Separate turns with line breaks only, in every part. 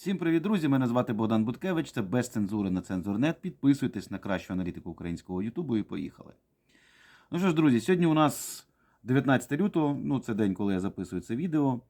Всім привіт, друзі! Мене звати Богдан Буткевич. Це без цензури на цензурнет. Підписуйтесь на кращу аналітику українського Ютубу і поїхали. Ну що ж, друзі, сьогодні у нас 19 лютого, ну це день, коли я записую це відео.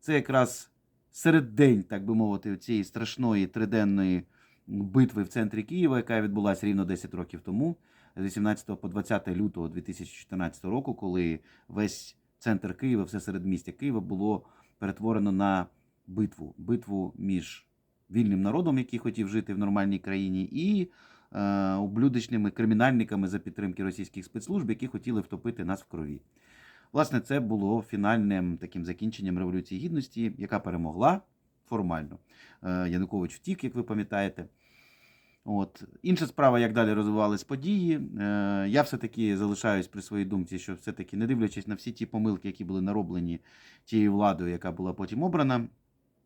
Це якраз середдень, так би мовити, цієї страшної триденної битви в центрі Києва, яка відбулася рівно 10 років тому, з 18 по 20 лютого 2014 року, коли весь центр Києва, все середмістя Києва було перетворено на битву. Битву між вільним народом, який хотів жити в нормальній країні, і е, ублюдочними кримінальниками за підтримки російських спецслужб, які хотіли втопити нас в крові. Власне, це було фінальним таким закінченням Революції Гідності, яка перемогла формально. Е, Янукович втік, як ви пам'ятаєте. От. Інша справа, як далі розвивались події. Е, я все-таки залишаюсь при своїй думці, що все-таки, не дивлячись на всі ті помилки, які були нароблені тією владою, яка була потім обрана.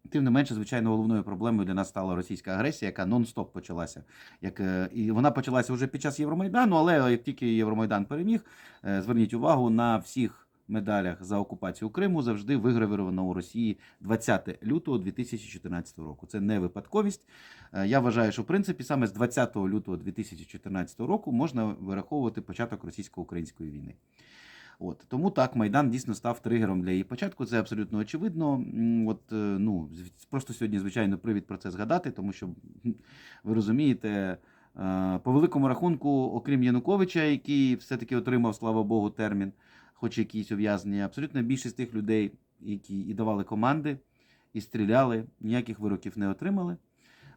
Тим не менше, звичайно, головною проблемою для нас стала російська агресія, яка нон-стоп почалася. Як, е, і вона почалася вже під час Євромайдану, але як тільки Євромайдан переміг, е, зверніть увагу на всіх медалях за окупацію Криму завжди вигравіровано у Росії 20 лютого 2014 року. Це не випадковість. Е, Я вважаю, що в принципі саме з 20 лютого 2014 року можна вираховувати початок російсько-української війни. От тому так Майдан дійсно став тригером для її початку. Це абсолютно очевидно. От е, ну просто сьогодні, звичайно, привід про це згадати, тому що ви розумієте. е, По великому рахунку, окрім Януковича, який все-таки отримав, слава Богу, термін, хоч якісь ув'язнення, абсолютно більшість тих людей, які і давали команди, і стріляли, ніяких вироків не отримали.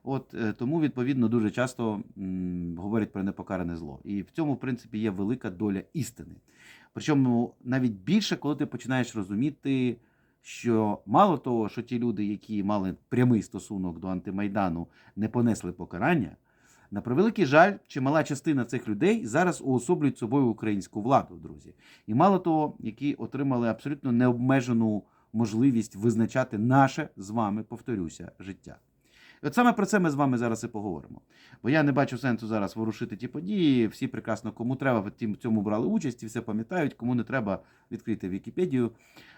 От е, тому, відповідно, дуже часто м, говорять про непокаране зло. І в цьому, в принципі, є велика доля істини. Причому навіть більше, коли ти починаєш розуміти, що мало того, що ті люди, які мали прямий стосунок до антимайдану, не понесли покарання. На превеликий жаль, чимала частина цих людей зараз уособлюють собою українську владу, друзі. І мало того, які отримали абсолютно необмежену можливість визначати наше з вами, повторюся, життя. І от саме про це ми з вами зараз і поговоримо. Бо я не бачу сенсу зараз ворушити ті події. Всі прекрасно, кому треба, в цьому брали участь і все пам'ятають, кому не треба відкрити Вікіпедію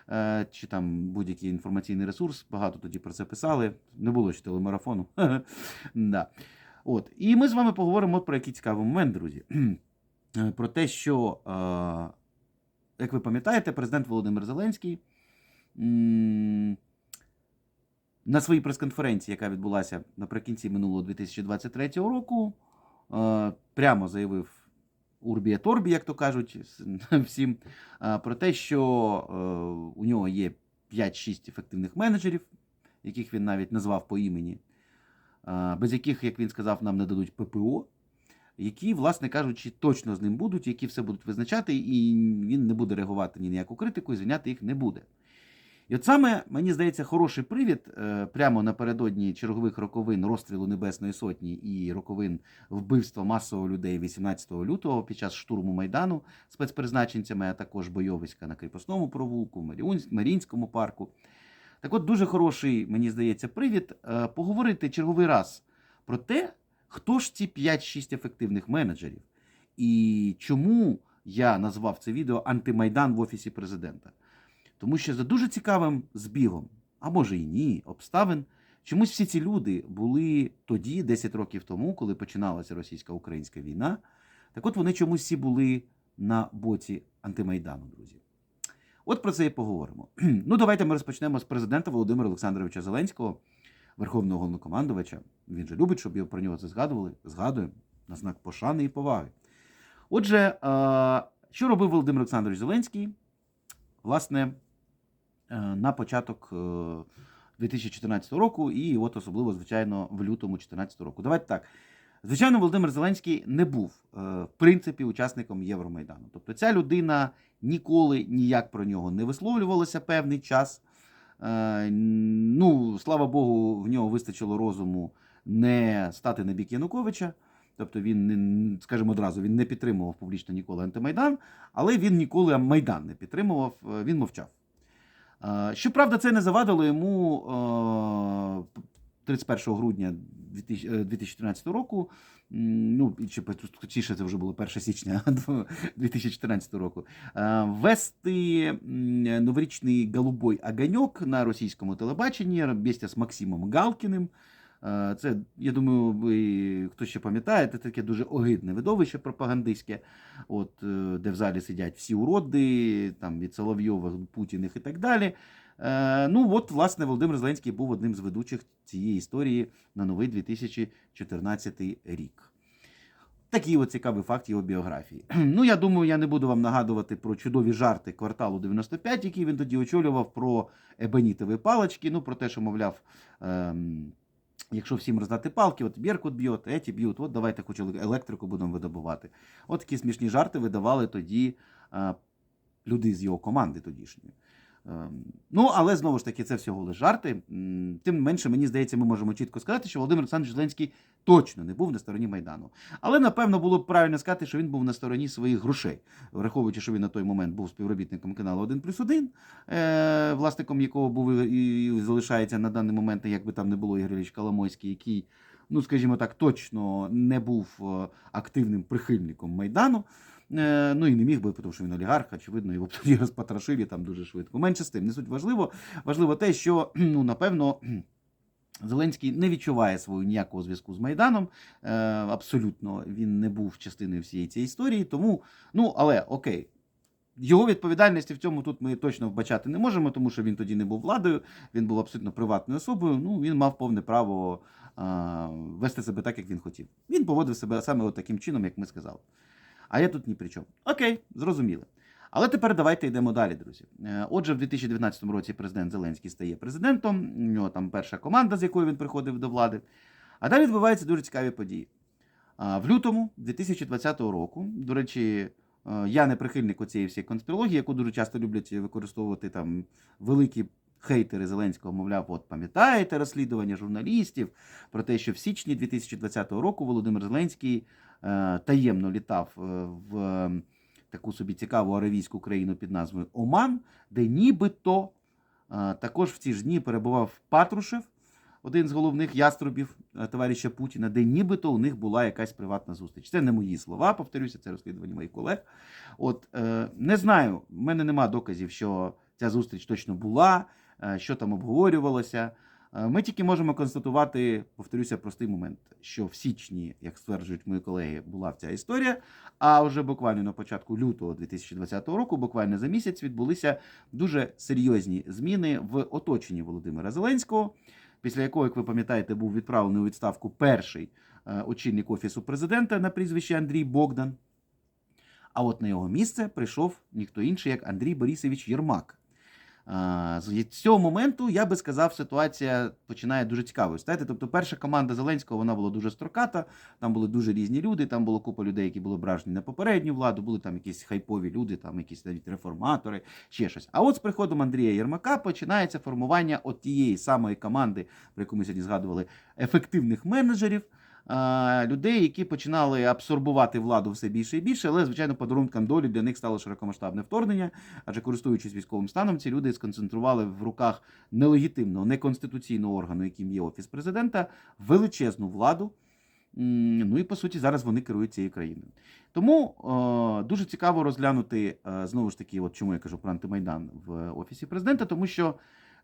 е, чи там будь-який інформаційний ресурс. Багато тоді про це писали. Не було ще телемарафону. да. От. І ми з вами поговоримо про який цікавий момент, друзі. Е, Про те, що, е, як ви пам'ятаєте, президент Володимир Зеленський на своїй прес-конференції, яка відбулася наприкінці минулого 2023 року, е, прямо заявив Урбія Торбі, як то кажуть, всім, е, про те, що е, у нього є 5-6 ефективних менеджерів, яких він навіть назвав по імені, без яких, як він сказав, нам не дадуть ППО. Які, власне кажучи, точно з ним будуть, які все будуть визначати, і він не буде реагувати ні на яку критику, і звільняти їх не буде. І от саме, мені здається, хороший привід е, прямо напередодні чергових роковин розстрілу Небесної Сотні і роковин вбивства масового людей 18 лютого під час штурму Майдану спецпризначенцями, а також бойовиська на Кріпосному провулку, Маріїнському парку. Так от дуже хороший, мені здається, привід е, поговорити черговий раз про те, хто ж ці 5-6 ефективних менеджерів і чому я назвав це відео Антимайдан в Офісі президента. Тому що за дуже цікавим збігом, а може і ні, обставин, чомусь всі ці люди були тоді, 10 років тому, коли починалася російсько-українська війна. Так от вони чомусь всі були на боці антимайдану, друзі. От про це і поговоримо. Ну, давайте ми розпочнемо з президента Володимира Олександровича Зеленського, верховного головнокомандувача. Він же любить, щоб його про нього це згадували. Згадуємо на знак пошани і поваги. Отже, що робив Володимир Олександрович Зеленський? Власне, на початок е, 2014 року, і от особливо, звичайно, в лютому 2014 року. Давайте так. Звичайно, Володимир Зеленський не був, е, в принципі, учасником Євромайдану. Тобто ця людина ніколи ніяк про нього не висловлювалася певний час. Е, Ну, слава Богу, в нього вистачило розуму не стати на бік Януковича. Тобто він, скажімо одразу, він не підтримував публічно ніколи антимайдан, але він ніколи Майдан не підтримував, е, він мовчав. Щоправда, це не завадило йому е, 31 грудня 2000 е, 2014 року, ну, чи точніше, це вже було 1 січня 2014 року, Вести новорічний голубой огоньок на російському телебаченні вместе з Максимом Галкіним. Е, Це, я думаю, ви хто ще пам'ятаєте, таке дуже огидне видовище пропагандистське, от, е, де в залі сидять всі уроди, там від Соловйових, Путіних і так далі. Е, Ну, от, власне, Володимир Зеленський був одним з ведучих цієї історії на новий 2014 рік. Такий от цікавий факт його біографії. Ну, я думаю, я не буду вам нагадувати про чудові жарти кварталу 95, які він тоді очолював, про ебонітові палички, ну, про те, що, мовляв, ем, якщо всім роздати палки, от Беркут б'ють, еті б'ють, от давайте хоч електрику будемо видобувати. От такі смішні жарти видавали тоді а, люди з його команди тодішньої. Ем, Ну, але знову ж таки, це всього лише жарти. Тим менше, мені здається, ми можемо чітко сказати, що Володимир Олександрович Зеленський точно не був на стороні Майдану. Але напевно було б правильно сказати, що він був на стороні своїх грошей, враховуючи, що він на той момент був співробітником каналу 1 плюс 1, е, власником якого був і, залишається на даний момент, як би там не було Ігор Ілліч Коломойський, який, ну скажімо так, точно не був е, активним прихильником Майдану. Е, Ну і не міг би, тому що він олігарх, очевидно, його б тоді розпотрошили там дуже швидко. Менше з тим, не суть важливо. Важливо те, що ну, напевно. Зеленський не відчуває свого ніякого зв'язку з Майданом. Е, абсолютно він не був частиною всієї цієї історії. Тому, ну але окей. Його відповідальності в цьому тут ми точно вбачати не можемо, тому що він тоді не був владою, він був абсолютно приватною особою. Ну він мав повне право а, вести себе так, як він хотів. Він поводив себе саме от таким чином, як ми сказали. А я тут ні при чому. Окей, зрозуміли. Але тепер давайте йдемо далі, друзі. Е, Отже, в 2019 році президент Зеленський стає президентом. У нього там перша команда, з якою він приходив до влади. А далі відбуваються дуже цікаві події. В лютому 2020 року, до речі, е, я не прихильник цієї всієї конспірології, яку дуже часто люблять використовувати там великі хейтери Зеленського, мовляв, от пам'ятаєте розслідування журналістів про те, що в січні 2020 року Володимир Зеленський таємно літав е, в е, таку собі цікаву аравійську країну під назвою Оман, де нібито е, також в ці ж дні перебував Патрушев, один з головних яструбів е, товариша Путіна, де нібито у них була якась приватна зустріч. Це не мої слова, повторюся, це розслідування моїх колег. От е, не знаю, в мене нема доказів, що ця зустріч точно була, е, що там обговорювалося. Е, Ми тільки можемо констатувати, повторюся, простий момент, що в січні, як стверджують мої колеги, була ця історія. А вже буквально на початку лютого 2020 року, буквально за місяць, відбулися дуже серйозні зміни в оточенні Володимира Зеленського, після якого, як ви пам'ятаєте, був відправлений у відставку перший е, очільник офісу президента на прізвище Андрій Богдан. А от на його місце прийшов ніхто інший, як Андрій Борисович Єрмак. З цього моменту я би сказав, ситуація починає дуже цікавою. стати. Тобто, перша команда Зеленського вона була дуже строката. Там були дуже різні люди. Там було купа людей, які були ображені на попередню владу. Були там якісь хайпові люди, там якісь навіть реформатори, ще щось. А от з приходом Андрія Єрмака починається формування от тієї самої команди, про яку ми сьогодні згадували, ефективних менеджерів. А, Людей, які починали абсорбувати владу все більше і більше, але звичайно, подарунком долі для них стало широкомасштабне вторгнення. Адже користуючись військовим станом, ці люди сконцентрували в руках нелегітимного, неконституційного органу, яким є офіс президента, величезну владу. Ну і по суті, зараз вони керують цією країною. Тому е, дуже цікаво розглянути е, знову ж таки, от чому я кажу про антимайдан в офісі президента, тому що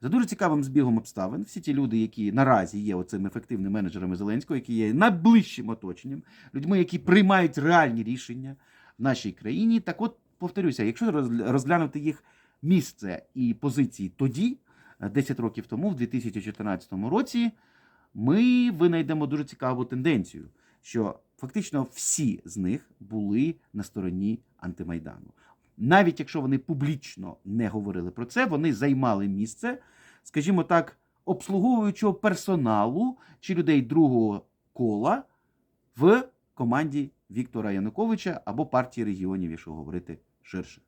за дуже цікавим збігом обставин, всі ті люди, які наразі є оцими ефективними менеджерами Зеленського, які є найближчим оточенням, людьми, які приймають реальні рішення в нашій країні. Так от повторюся, якщо розглянути їх місце і позиції тоді, е, 10 років тому, в 2014 році, ми винайдемо дуже цікаву тенденцію, що фактично всі з них були на стороні антимайдану. Навіть якщо вони публічно не говорили про це, вони займали місце, скажімо так, обслуговуючого персоналу чи людей другого кола в команді Віктора Януковича або партії регіонів, якщо говорити ширше.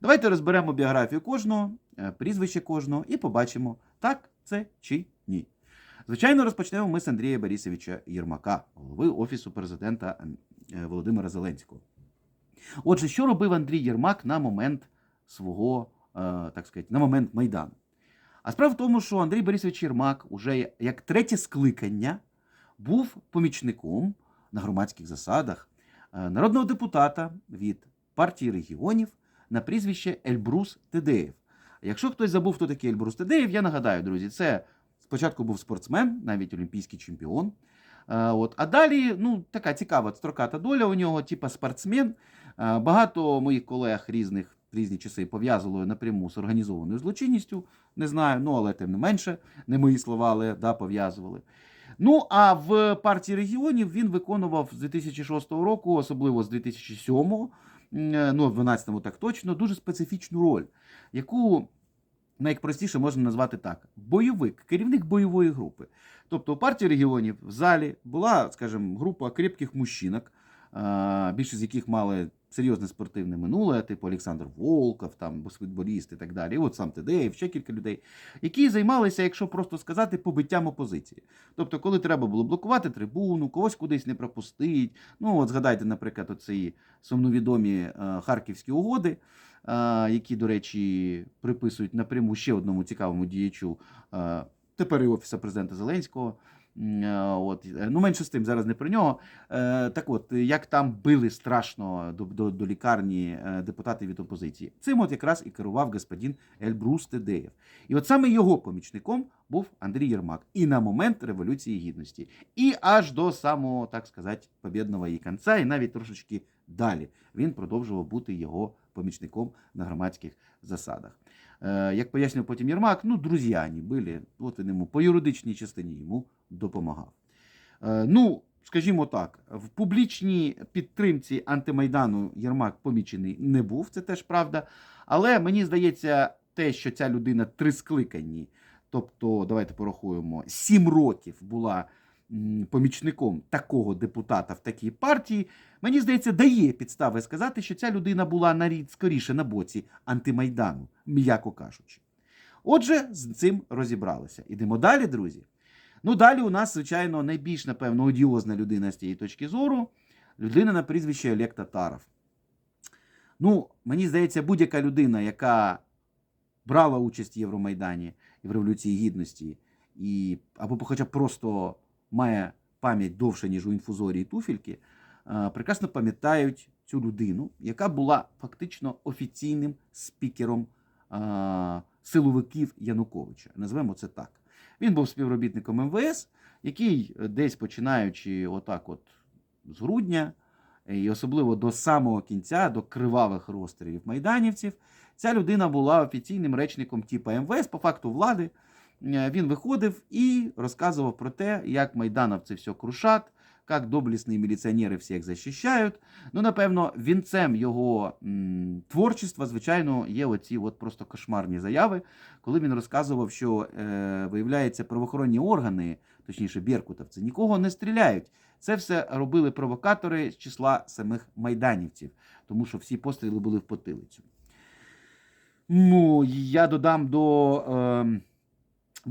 Давайте розберемо біографію кожного, е, прізвище кожного і побачимо, так це чи ні. Звичайно, розпочнемо ми з Андрія Борисовича Єрмака, голови Офісу президента е, Володимира Зеленського. Отже, що робив Андрій Єрмак на момент свого, е, так сказати, на момент Майдану? А справа в тому, що Андрій Борисович Єрмак уже як третє скликання був помічником на громадських засадах е, народного депутата від партії регіонів на прізвище Ельбрус Тедеєв. Якщо хтось забув, хто такий Ельбрус Тедеєв, я нагадаю, друзі, це спочатку був спортсмен, навіть олімпійський чемпіон. Е, От. А далі ну, така цікава строката доля у нього, типа спортсмен. Е, Багато моїх колег різних різні часи пов'язували напряму з організованою злочинністю. Не знаю, ну але тим не менше, не мої слова, але да, пов'язували. Ну, а в партії регіонів він виконував з 2006 року, особливо з 2007, ну, в 12-му так точно, дуже специфічну роль, яку найпростіше можна назвати так: бойовик, керівник бойової групи. Тобто у партії регіонів в залі була, скажімо, група крепких мужчинок, а, більшість з яких мали серйозне спортивне минуле, типу Олександр Волков, там, баскетболіст і так далі. І от сам Тедеєв, ще кілька людей, які займалися, якщо просто сказати, побиттям опозиції. Тобто, коли треба було блокувати трибуну, когось кудись не пропустить. Ну, от згадайте, наприклад, оці сумновідомі е, харківські угоди, е, які, до речі, приписують напряму ще одному цікавому діячу. е, Тепер і офіса президента Зеленського. Е, От, ну, менше з тим, зараз не про нього. Е, так от, як там били страшно до, до, до лікарні е, депутати від опозиції. Цим от якраз і керував господин Ельбрус Тедеєв. І от саме його помічником був Андрій Єрмак. І на момент Революції Гідності. І аж до самого, так сказати, побєдного її кінця, і навіть трошечки далі він продовжував бути його помічником на громадських засадах. Як пояснював потім Єрмак, ну, друзі були, от він йому по юридичній частині йому допомагав. Е, Ну, скажімо так, в публічній підтримці антимайдану Єрмак помічений не був, це теж правда. Але мені здається, те, що ця людина три скликані, тобто, давайте порахуємо, сім років була помічником такого депутата в такій партії, мені здається, дає підстави сказати, що ця людина була на рід скоріше на боці антимайдану, м'яко кажучи. Отже, з цим розібралися. Ідемо далі, друзі. Ну, далі у нас, звичайно, найбільш, напевно, одіозна людина з цієї точки зору людина на прізвище Олег Татаров. Ну, мені здається, будь-яка людина, яка брала участь в Євромайдані і в Революції Гідності, і, або хоча б просто має пам'ять довше, ніж у інфузорії туфельки, е, прекрасно пам'ятають цю людину, яка була фактично офіційним спікером е, силовиків Януковича. Назвемо це так. Він був співробітником МВС, який е, десь починаючи отак, от з грудня, е, і особливо до самого кінця, до кривавих розстрілів майданівців, ця людина була офіційним речником типу МВС, по факту влади. Е, Він виходив і розказував про те, як майдановці все крушать, як доблісні міліціонери всіх захищають. Ну, напевно, вінцем його м, творчества, звичайно, є оці от просто кошмарні заяви, коли він розказував, що е, виявляється, правоохоронні органи, точніше, беркутовці, нікого не стріляють. Це все робили провокатори з числа самих майданівців, тому що всі постріли були в потилицю. Ну, я додам до е,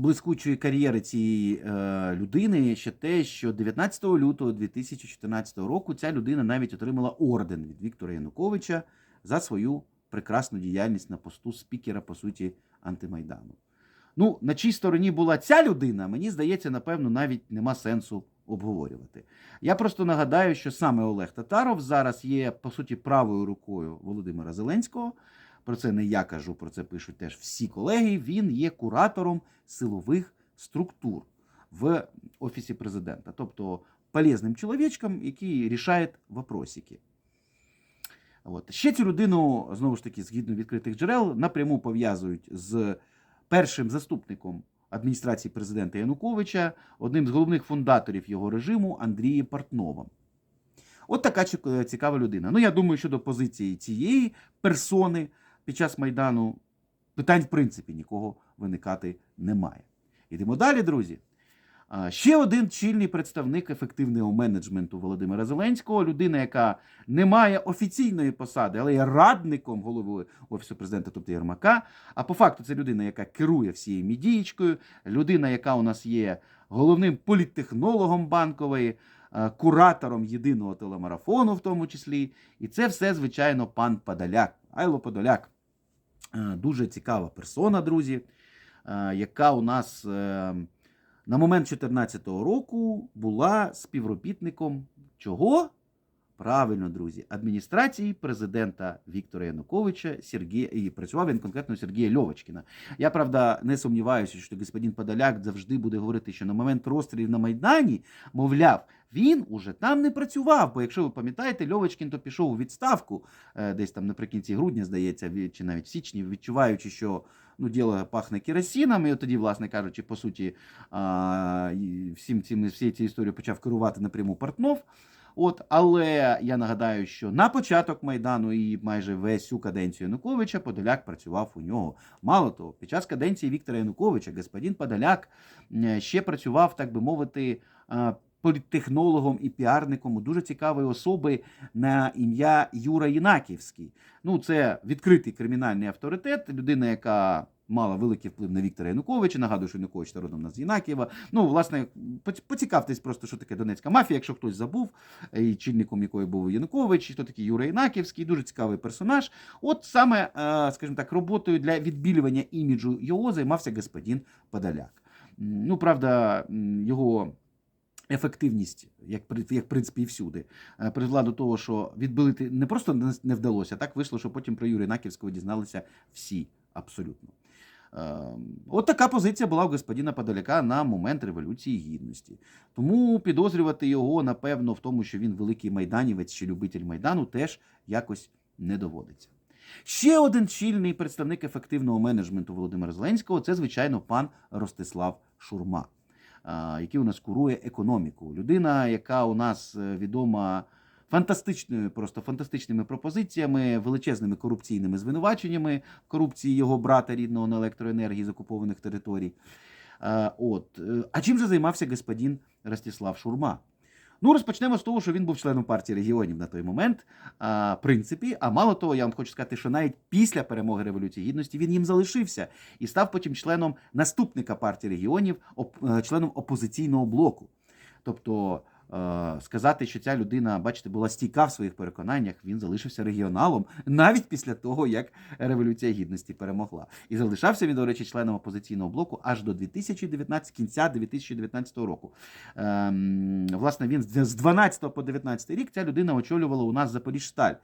блискучої кар'єри цієї е, людини ще те, що 19 лютого 2014 року ця людина навіть отримала орден від Віктора Януковича за свою прекрасну діяльність на посту спікера, по суті, антимайдану. Ну, на чій стороні була ця людина, мені здається, напевно, навіть нема сенсу обговорювати. Я просто нагадаю, що саме Олег Татаров зараз є, по суті, правою рукою Володимира Зеленського. Про це не я кажу, про це пишуть теж всі колеги. Він є куратором силових структур в Офісі президента, тобто полезним чоловічком, який рішає вопросики. От. Ще цю людину, знову ж таки, згідно відкритих джерел, напряму пов'язують з першим заступником адміністрації президента Януковича, одним з головних фундаторів його режиму Андрієм Портновим. От така цікава людина. Ну, я думаю, щодо позиції цієї персони під час Майдану питань, в принципі, нікого виникати немає. Ідемо далі, друзі. Ще один чільний представник ефективного менеджменту Володимира Зеленського, людина, яка не має офіційної посади, але є радником голови Офісу президента, тобто Єрмака. А по факту це людина, яка керує всією мідієчкою, людина, яка у нас є головним політтехнологом банкової, куратором єдиного телемарафону, в тому числі. І це все, звичайно, пан Подоляк. Айло Подоляк. Е, Дуже цікава персона, друзі, е, яка у нас е, на момент 2014 року була співробітником чого? Правильно, друзі, адміністрації президента Віктора Януковича Сергія і працював він конкретно Сергія Льовочкіна. Я правда не сумніваюся, що господин Подоляк завжди буде говорити, що на момент розстрілів на Майдані, мовляв, він уже там не працював. Бо якщо ви пам'ятаєте, Льовочкін то пішов у відставку е, десь там наприкінці грудня, здається, чи навіть в січні, відчуваючи, що ну, діло пахне керосином, і от тоді, власне кажучи, по суті, всім цим всією цією історією почав керувати напряму Портнов. От, але я нагадаю, що на початок майдану і майже весь цю каденцію Януковича Подоляк працював у нього. Мало того, під час каденції Віктора Януковича господин Подоляк ще працював, так би мовити, політтехнологом і піарником у дуже цікавої особи на ім'я Юра Єнаківський. Ну, це відкритий кримінальний авторитет, людина, яка мала великий вплив на Віктора Януковича. Нагадую, що Янукович та родом з Єнакієва. Ну, власне, поц- поцікавтесь просто, що таке Донецька мафія, якщо хтось забув, і чільником якої був Янукович, і хто такий Юра Єнаківський, дуже цікавий персонаж. От саме, е, скажімо так, роботою для відбілювання іміджу його займався господин Подоляк. Ну, правда, його. Ефективність, як як в принципі і всюди, е, призвела до того, що відбилити не просто не- вдалося, так вийшло, що потім про Юрія Наківського дізналися всі абсолютно. Е, От така позиція була у господина Подоляка на момент Революції Гідності. Тому підозрювати його, напевно, в тому, що він великий майданівець чи любитель майдану, теж якось не доводиться. Ще один чільний представник ефективного менеджменту Володимира Зеленського це, звичайно, пан Ростислав Шурма, який у нас курує економіку. Людина, яка у нас е, відома фантастичною, просто фантастичними пропозиціями, величезними корупційними звинуваченнями корупції його брата рідного на електроенергії з окупованих територій. Е, От. Е, А чим же займався господин Ростислав Шурма? Ну, розпочнемо з того, що він був членом партії регіонів на той момент, а, в принципі. А мало того, я вам хочу сказати, що навіть після перемоги Революції Гідності він їм залишився і став потім членом наступника партії регіонів, оп- е, членом опозиційного блоку. Тобто сказати, що ця людина, бачите, була стійка в своїх переконаннях, він залишився регіоналом навіть після того, як Революція Гідності перемогла. І залишався він, до речі, членом опозиційного блоку аж до 2019, кінця 2019 року. Ем, власне, він з 12 по 19 рік ця людина очолювала у нас Запоріжсталь,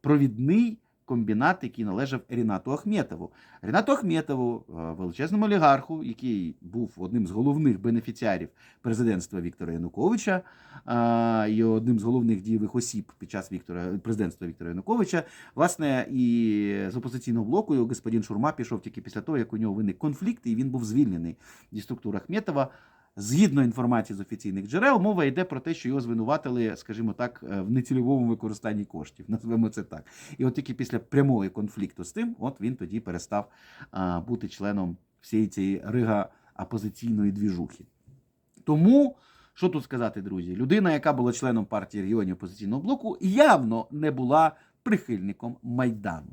провідний комбінат, який належав Рінату Ахметову. Рінату Ахметову, е, величезному олігарху, який був одним з головних бенефіціарів президентства Віктора Януковича, е, і одним з головних дієвих осіб під час Віктора президентства Віктора Януковича. Власне, і з опозиційного блоку його господин Шурма пішов тільки після того, як у нього виник конфлікт, і він був звільнений зі структур Ахметова. Згідно інформації з офіційних джерел, мова йде про те, що його звинуватили, скажімо так, е, в нецільовому використанні коштів. Назвемо це так. І от тільки після прямого конфлікту з тим, от він тоді перестав а, бути членом всієї цієї рига опозиційної двіжухи. Тому, що тут сказати, друзі, людина, яка була членом партії регіонів опозиційного блоку, явно не була прихильником Майдану.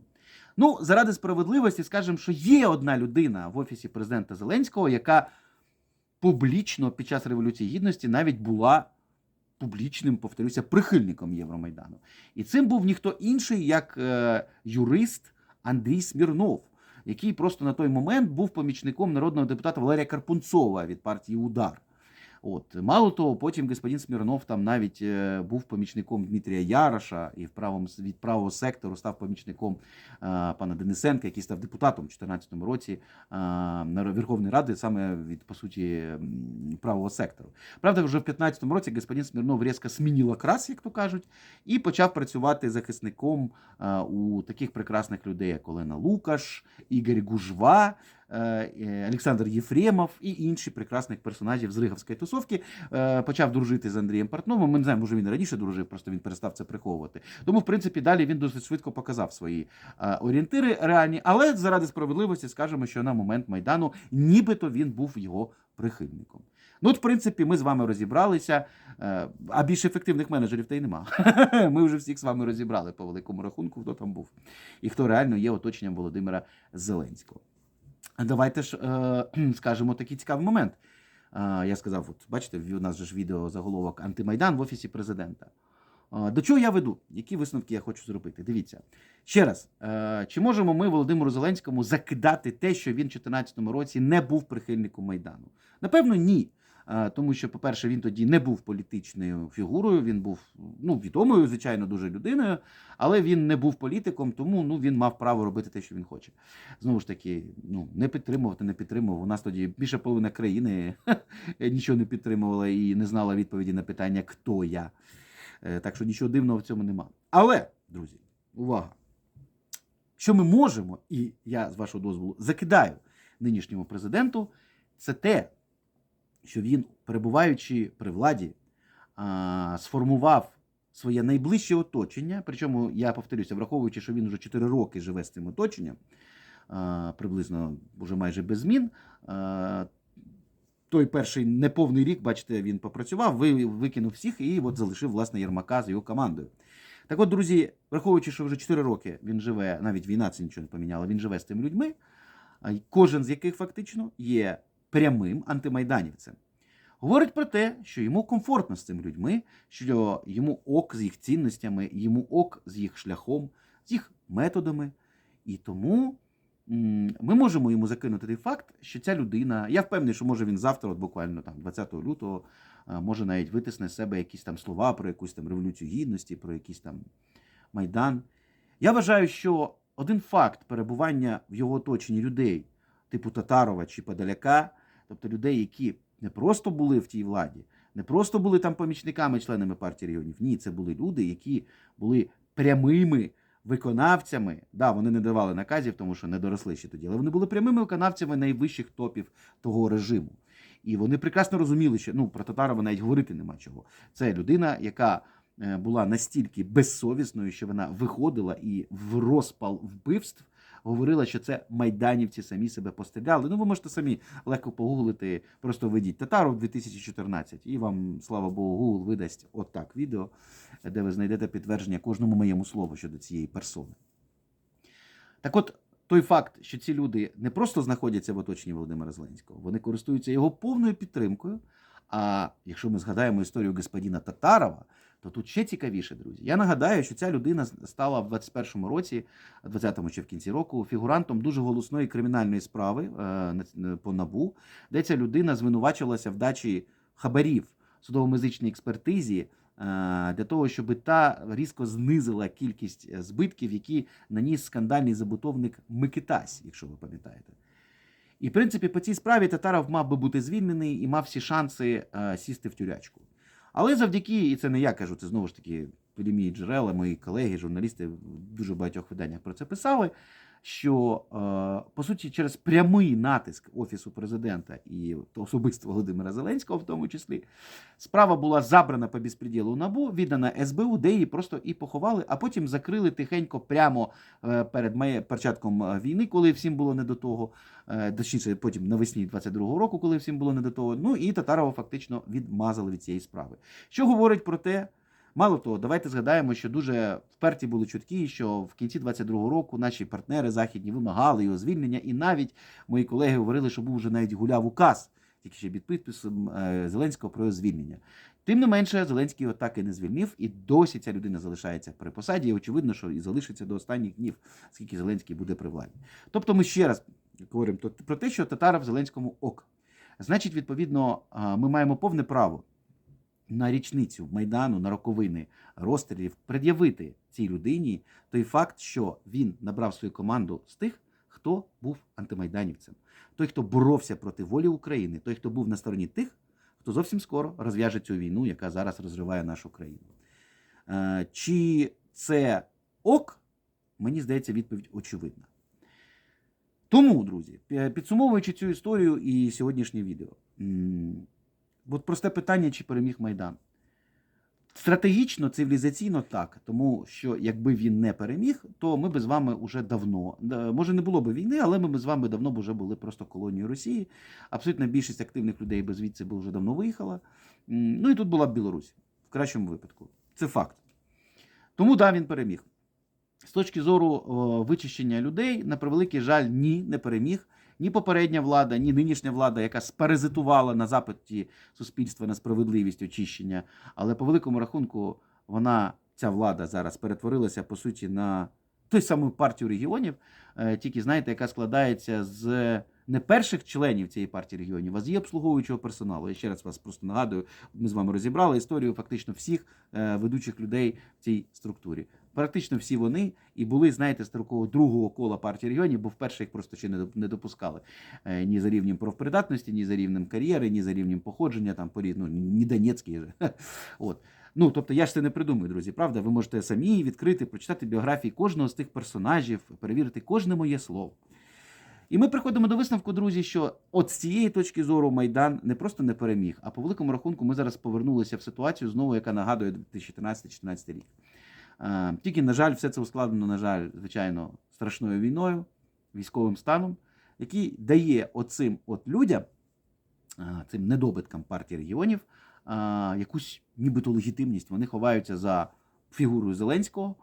Ну, заради справедливості скажемо, що є одна людина в офісі президента Зеленського, яка публічно під час Революції Гідності навіть була публічним, повторюся, прихильником Євромайдану. І цим був ніхто інший, як е, юрист Андрій Смірнов, який просто на той момент був помічником народного депутата Валерія Карпунцова від партії Удар. От мало того, потім господин Смірнов там навіть е, був помічником Дмитрія Яроша і в правому від правого сектору став помічником е, пана Денисенка, який став депутатом у 2014 році е, на Верховної Ради, саме від по суті правого сектору. Правда, вже в 2015 році господин Смірнов різко змінив окрас, як то кажуть, і почав працювати захисником е, у таких прекрасних людей, як Олена Лукаш, Ігор Гужва. Е, е, Олександр Єфремов і інші прекрасних персонажів з Риговської тусовки е, почав дружити з Андрієм Портновим. Ми не знаємо, може він раніше дружив, просто він перестав це приховувати. Тому, в принципі, далі він досить швидко показав свої орієнтири реальні, але заради справедливості скажемо, що на момент Майдану нібито він був його прихильником. Ну, от, в принципі, ми з вами розібралися, а більш ефективних менеджерів та й нема. Ми вже всіх з вами розібрали по великому рахунку, хто там був і хто реально є оточенням Володимира Зеленського. Давайте ж е, скажемо такий цікавий момент. Е, я сказав, от бачите, у нас же ж відео заголовок Антимайдан в офісі президента. Е, До чого я веду? Які висновки я хочу зробити? Дивіться. Ще раз, е, чи можемо ми Володимиру Зеленському закидати те, що він у 2014 році не був прихильником Майдану? Напевно, ні. Е, Тому що, по-перше, він тоді не був політичною фігурою, він був ну, відомою, звичайно, дуже людиною, але він не був політиком, тому ну, він мав право робити те, що він хоче. Знову ж таки, ну, не підтримувати, не підтримував. У нас тоді більше половина країни нічого не підтримувала і не знала відповіді на питання, хто я. Е, Так що нічого дивного в цьому нема. Але, друзі, увага! Що ми можемо, і я з вашого дозволу закидаю нинішньому президенту, це те, що він, перебуваючи при владі, сформував своє найближче оточення. Причому я повторюся, враховуючи, що він вже 4 роки живе з цим оточенням, приблизно вже майже без змін. Той перший неповний рік, бачите, він попрацював, викинув всіх і от залишив власне Єрмака з його командою. Так от, друзі, враховуючи, що вже 4 роки він живе, навіть війна це нічого не поміняла, він живе з тими людьми, кожен з яких фактично є прямим антимайданівцем. Говорить про те, що йому комфортно з цими людьми, що йому ок з їх цінностями, йому ок з їх шляхом, з їх методами. І тому ми можемо йому закинути той факт, що ця людина, я впевнений, що може він завтра, от буквально там 20 лютого, може навіть витисне з себе якісь там слова про якусь там революцію гідності, про якийсь там майдан. Я вважаю, що один факт перебування в його оточенні людей, типу Татарова чи Подоляка, тобто людей, які не просто були в тій владі, не просто були там помічниками, членами партії регіонів. Ні, це були люди, які були прямими виконавцями. Да, вони не давали наказів, тому що не доросли ще тоді, але вони були прямими виконавцями найвищих топів того режиму. І вони прекрасно розуміли, що ну про Татарова навіть говорити нема чого. Це людина, яка е, була настільки безсовісною, що вона виходила і в розпал вбивств говорила, що це майданівці самі себе постріляли. Ну, ви можете самі легко погуглити, просто введіть Татаров 2014, і вам, слава Богу, Google видасть отак відео, де ви знайдете підтвердження кожному моєму слову щодо цієї персони. Так от, той факт, що ці люди не просто знаходяться в оточенні Володимира Зеленського, вони користуються його повною підтримкою. А якщо ми згадаємо історію господина Татарова, то тут ще цікавіше, друзі. Я нагадаю, що ця людина стала в 21-му році, 20-му чи в кінці року, фігурантом дуже голосної кримінальної справи е, по набу, де ця людина звинувачувалася в дачі хабарів судово-медичній експертизі е, для того, щоб та різко знизила кількість е, збитків, які наніс скандальний забутовник Микитась, якщо ви пам'ятаєте. І, в принципі, по цій справі Татаров мав би бути звільнений і мав всі шанси сісти в тюрячку. Але завдяки, і це не я кажу, це знову ж таки мої джерела, мої колеги, журналісти в дуже багатьох виданнях про це писали. Що е, по суті через прямий натиск Офісу президента і особисто Володимира Зеленського, в тому числі, справа була забрана по безпреділу набу, віддана СБУ, де її просто і поховали, а потім закрили тихенько прямо е, перед початком е, війни, коли всім було не до того. Точніше, потім навесні 22-го року, коли всім було не до того. Ну і Татарова фактично відмазали від цієї справи. Що говорить про те, мало того, давайте згадаємо, що дуже вперті були чутки, що в кінці 22-го року наші партнери західні вимагали його звільнення, і навіть мої колеги говорили, що був вже навіть гуляв указ, тільки ще під підписом е, Зеленського про його звільнення. Тим не менше, Зеленський його так і не звільнив, і досі ця людина залишається при посаді. І очевидно, що і залишиться до останніх днів, скільки Зеленський буде при владі. Тобто, ми ще раз говоримо про те, що Татаров Зеленському ок. Значить, відповідно, ми маємо повне право на річницю Майдану, на роковини розстрілів пред'явити цій людині той факт, що він набрав свою команду з тих, хто був антимайданівцем, той, хто боровся проти волі України, той, хто був на стороні тих, хто зовсім скоро розв'яже цю війну, яка зараз розриває нашу країну. Е, Чи це ок? Мені здається, відповідь очевидна. Тому, друзі, підсумовуючи цю історію і сьогоднішнє відео, от просте питання, чи переміг Майдан. Стратегічно, цивілізаційно так, тому що якби він не переміг, то ми б з вами вже давно, може не було б війни, але ми б з вами давно б вже були просто колонією Росії. Абсолютна більшість активних людей би звідси б вже давно виїхала. Ну і тут була б Білорусь в кращому випадку. Це факт. Тому да, він переміг. З точки зору вичищення людей, на превеликий жаль, ні, не переміг. Ні попередня влада, ні нинішня влада, яка спаразитувала на запиті суспільства на справедливість очищення. Але по великому рахунку, вона, ця влада зараз перетворилася по суті на той саму партію регіонів, е, тільки знаєте, яка складається з не перших членів цієї партії регіонів, а з її обслуговуючого персоналу. Я ще раз вас просто нагадую, ми з вами розібрали історію фактично всіх е, ведучих людей в цій структурі. Практично всі вони і були, знаєте, з такого другого кола партії регіонів, бо вперше їх просто ще не доп- не допускали Е, ні за рівнем профпридатності, ні за рівнем кар'єри, ні за рівнем походження, там порі, ну, ні Донецький. От. Ну, тобто я ж це не придумую, друзі, правда? Ви можете самі відкрити, прочитати біографії кожного з тих персонажів, перевірити кожне моє слово. І ми приходимо до висновку, друзі, що от з цієї точки зору Майдан не просто не переміг, а по великому рахунку ми зараз повернулися в ситуацію знову, яка нагадує 2013-2014 рік. Е, Тільки, на жаль, все це ускладнено, на жаль, звичайно, страшною війною, військовим станом, який дає оцим от людям, е, цим недобиткам партії регіонів, е, якусь нібито легітимність. Вони ховаються за фігурою Зеленського,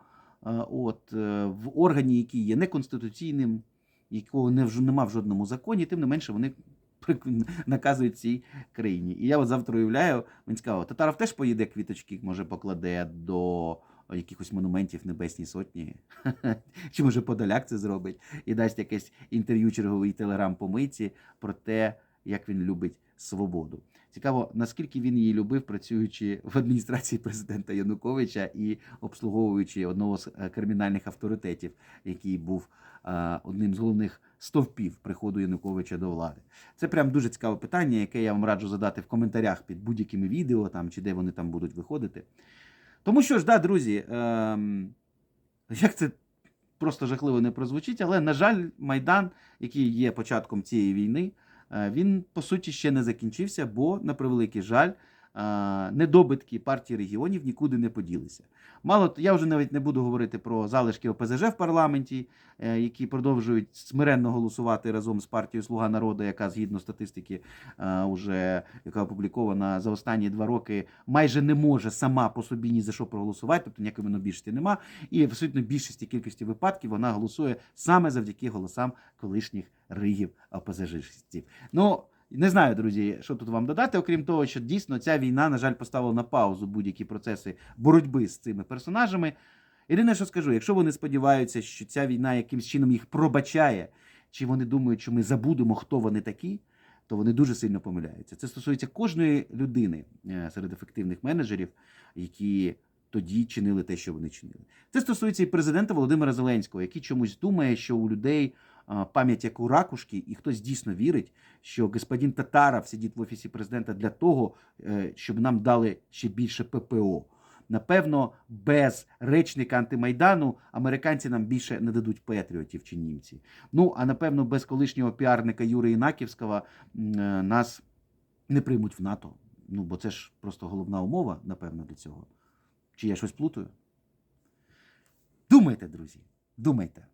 от, в органі, який є неконституційним, якого не нема в жодному законі, тим не менше вони наказують цій країні. І я от завтра уявляю, він сказав, Татаров теж поїде квіточки, може покладе до якихось монументів Небесній Сотні. Чи може Подоляк це зробить і дасть якесь інтерв'ю черговий телеграм помийці про те, як він любить свободу. Цікаво, наскільки він її любив, працюючи в адміністрації президента Януковича і обслуговуючи одного з е, кримінальних авторитетів, який був е, одним з головних стовпів приходу Януковича до влади. Це прям дуже цікаве питання, яке я вам раджу задати в коментарях під будь-якими відео там чи де вони там будуть виходити. Тому що ж, да, друзі, ем, як це просто жахливо не прозвучить, але, на жаль, Майдан, який є початком цієї війни, е, він по суті ще не закінчився, бо, на превеликий жаль, е, недобитки партії регіонів нікуди не поділися. Мало я вже навіть не буду говорити про залишки ОПЗЖ в парламенті, е, які продовжують смиренно голосувати разом з партією Слуга народу, яка згідно статистики, е, уже яка опублікована за останні два роки, майже не може сама по собі ні за що проголосувати, тобто ніякої монобільшості нема. І в абсолютно більшості кількості випадків вона голосує саме завдяки голосам колишніх ригів ОПЗЖистів. Ну. Не знаю, друзі, що тут вам додати, окрім того, що дійсно ця війна, на жаль, поставила на паузу будь-які процеси боротьби з цими персонажами. Єдине, що скажу, якщо вони сподіваються, що ця війна якимсь чином їх пробачає, чи вони думають, що ми забудемо, хто вони такі, то вони дуже сильно помиляються. Це стосується кожної людини е, серед ефективних менеджерів, які тоді чинили те, що вони чинили. Це стосується і президента Володимира Зеленського, який чомусь думає, що у людей пам'ять як у ракушки, і хтось дійсно вірить, що господин Татаров сидить в офісі президента для того, е, щоб нам дали ще більше ППО. Напевно, без речника антимайдану американці нам більше не дадуть патріотів чи німці. Ну а напевно, без колишнього піарника Юрія Інаківського е, нас не приймуть в НАТО. Ну бо це ж просто головна умова, напевно, для цього. Чи я щось плутаю? Думайте, друзі, думайте.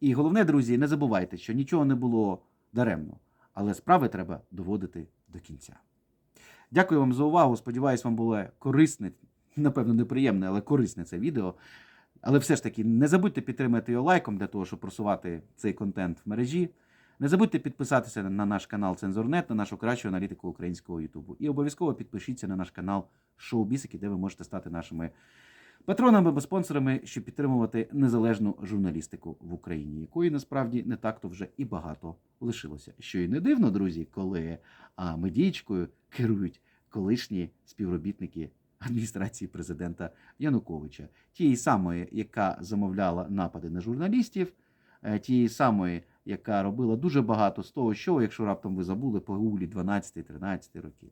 І головне, друзі, не забувайте, що нічого не було даремно, але справи треба доводити до кінця. Дякую вам за увагу. Сподіваюсь, вам було корисне, напевно, неприємне, але корисне це відео. Але все ж таки не забудьте підтримати його лайком для того, щоб просувати цей контент в мережі. Не забудьте підписатися на наш канал Цензорнет, на нашу кращу аналітику українського Ютубу. І обов'язково підпишіться на наш канал Шоу Бісики, де ви можете стати нашими патронами або спонсорами, щоб підтримувати незалежну журналістику в Україні, якої насправді не так-то вже і багато лишилося. Що і не дивно, друзі, коли а, медієчкою керують колишні співробітники адміністрації президента Януковича, тієї самої, яка замовляла напади на журналістів, е, тієї самої, яка робила дуже багато з того, що, якщо раптом ви забули, по гулі 12-13 років.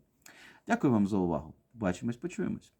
Дякую вам за увагу. Бачимось, почуємось.